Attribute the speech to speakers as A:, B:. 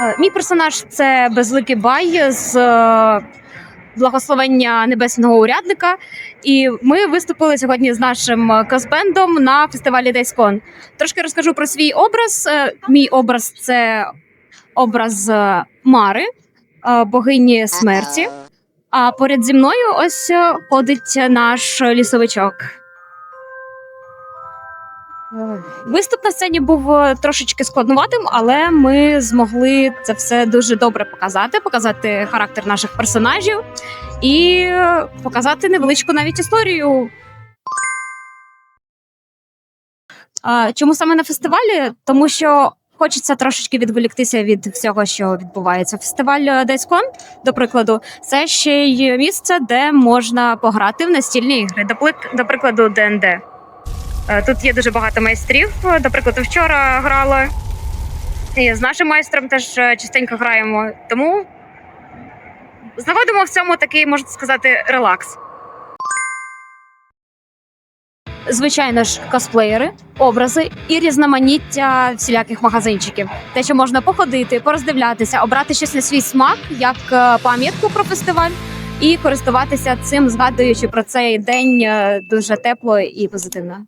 A: Е, Мій персонаж це безликий бай з е, благословення небесного урядника. І ми виступили сьогодні з нашим косбендом на фестивалі Дайскон. Трошки розкажу про свій образ. Е, Мій образ це образ Мари, богині смерті. А поряд зі мною ось ходить наш лісовичок. Е, Виступ на сцені був е, трошечки складнуватим, але ми змогли це все дуже добре показати, показати характер наших персонажів і е, показати невеличку навіть історію. Чому саме на фестивалі? Тому що хочеться трошечки відволіктися від всього, що відбувається. Фестиваль Дайскон, до прикладу, це ще й місце, де можна пограти в настільні ігри, до прикладу, ДНД. Е, Тут є дуже багато майстрів. До прикладу, вчора грала. І з нашим майстром теж е, частенько граємо. Тому знаходимо в цьому такий, можна сказати, релакс. Звичайно ж, косплеєри, образи і різноманіття всіляких магазинчиків. Те, що можна походити, пороздивлятися, обрати щось на свій смак, як е, пам'ятку про фестиваль, і користуватися цим, згадуючи про цей день дуже тепло і позитивно.